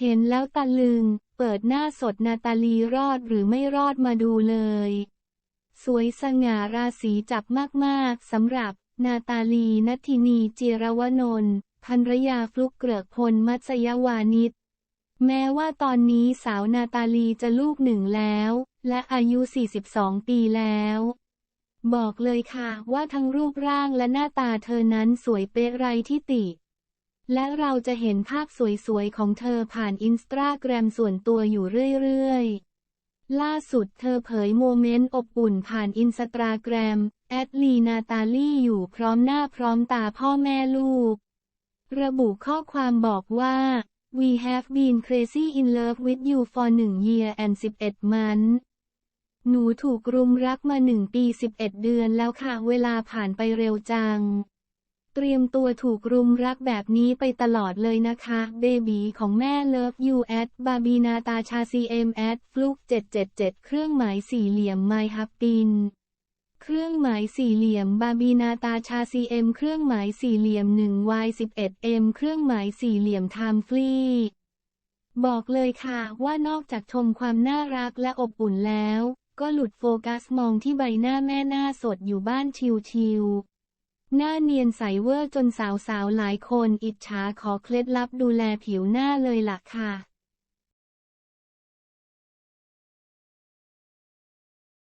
เห็นแล้วตะลึง เปิดหน้าสดนาตาลีรอดหรือไม่รอดมาดูเลย สวยสง่าราศีจับมากๆสำหรับ นาตาลีนัทินีจิรวนนท์ภรรยาฟลุกเกริกพลมัตสยวานิชแม้ว่าตอนนี้สาวนาตาลีจะลูกหนึ่งแล้ว และอายุ 42 ปีแล้ว บอกเลยค่ะว่าทั้งรูปร่างและหน้าตาเธอนั้นสวยเป๊ะไรที่ติ และเราจะเห็นภาพสวยๆ ของเธอผ่านอินสตาแกรมส่วนตัวอยู่เรื่อยๆ ล่าสุดเธอเผยโมเมนต์อบอุ่นผ่านอินสตาแกรมแอดลีนาตาลีอยู่พร้อมหน้าพร้อมตาพ่อแม่ลูก ระบุข้อความบอกว่า We have been crazy in love with you for 1 year and 11 months หนูถูกรุมรักมาหนึ่งปี 11 เดือนแล้วค่ะ เวลาผ่านไปเร็วจัง เตรียมตัวถูกรุมรักแบบนี้ไปตลอดเลยนะคะ เบบีของแม่เลิฟยูแอดบาบีนาตาชาซีเอ็มแอดฟลุก777 เครื่องหมายสี่เหลี่ยมไมฮับปิน เครื่องหมายสี่เหลี่ยมบาบีนาตาชาซีเอ็มเครื่องหมายสี่เหลี่ยม1 y 11 m เครื่องหมายสี่เหลี่ยมไทม์ฟรีบอกเลยค่ะว่านอกจากชมความน่ารักและอบอุ่นแล้ว ก็หลุดโฟกัสมองที่ใบหน้าแม่หน้าสดอยู่บ้านชิวๆ หน้าเนียนใสเวอร์จนสาวๆ หลายคนอิจฉาขอเคล็ดลับดูแลผิวหน้าเลยล่ะค่ะ